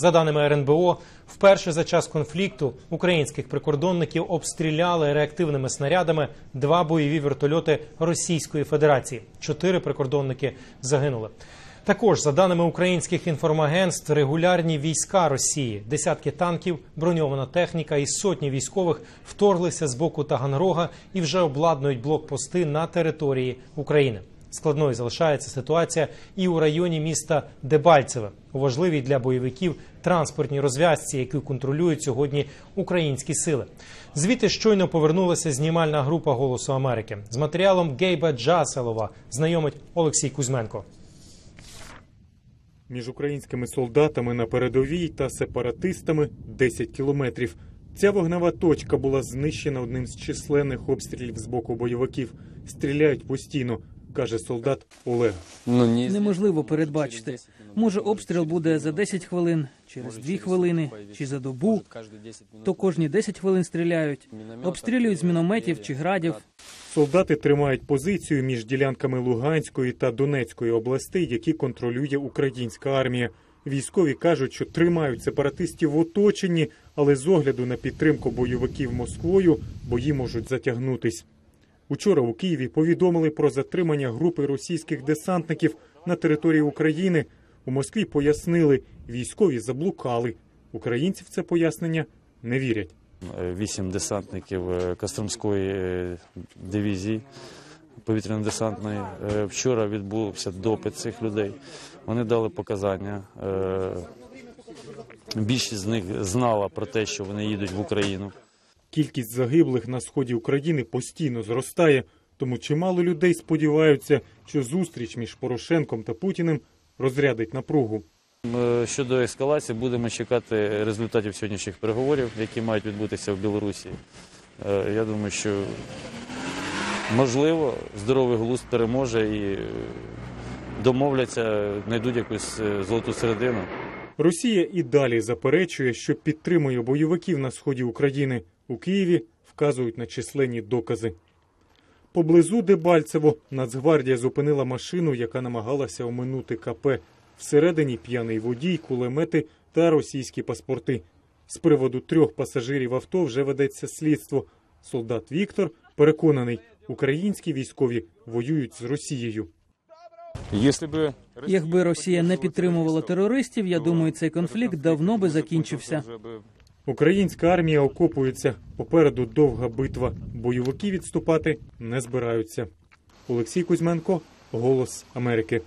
За даними РНБО, вперше за час конфлікту українських прикордонників обстріляли реактивними снарядами два бойові вертольоти Російської Федерації. Чотири прикордонники загинули. Також, за даними українських інформагентств, регулярні війська Росії, десятки танків, броньована техніка і сотні військових вторглися з боку Таганрога і вже обладнують блокпости на території України. Складною залишається ситуація і у районі міста Дебальцеве, у важливій для бойовиків транспортній розв'язці, яку контролюють сьогодні українські сили. Звідти щойно повернулася знімальна група Голосу Америки з матеріалом Гейба Джаселова. Знайомить Олексій Кузьменко. Між українськими солдатами на передовій та сепаратистами 10 кілометрів. Ця вогнева точка була знищена одним з численних обстрілів з боку бойовиків. Стріляють постійно, каже солдат Олег. Ну, ні, Неможливо передбачити. Може, обстріл буде за 10 хвилин, через 2 хвилини чи за добу. То кожні 10 хвилин стріляють, обстрілюють з мінометів чи градів. Солдати тримають позицію між ділянками Луганської та Донецької областей, які контролює українська армія. Військові кажуть, що тримають сепаратистів в оточенні, але з огляду на підтримку бойовиків Москвою бої можуть затягнутись. Учора у Києві повідомили про затримання групи російських десантників на території України. У Москві пояснили, військові заблукали. Українці в це пояснення не вірять. вісім десантників е, Костромської е, дивізії повітряно-десантної. Е, Вчора відбувся допит цих людей. Вони дали показання. Більшість з них знала про те, що вони їдуть в Україну. Кількість загиблих на сході України постійно зростає, тому чимало людей сподіваються, що зустріч між Порошенком та Путіним розрядить напругу. Щодо ескалації, будемо чекати результатів сьогоднішніх переговорів, які мають відбутися в Білорусі. Е, Я думаю, що можливо здоровий глузд переможе і домовляться, знайдуть якусь е, золоту середину. Росія і далі заперечує, що підтримує бойовиків на сході України. У Києві вказують на численні докази. Поблизу Дебальцево Нацгвардія зупинила машину, яка намагалася оминути КП. Всередині п'яний водій, кулемети та російські паспорти. З приводу трьох пасажирів авто вже ведеться слідство. Солдат Віктор переконаний, українські військові воюють з Росією. Якби Росія не підтримувала терористів, я думаю, цей конфлікт давно би закінчився. Українська армія окопується. Попереду довга битва. Бойовики відступати не збираються. Олексій Кузьменко, Голос Америки.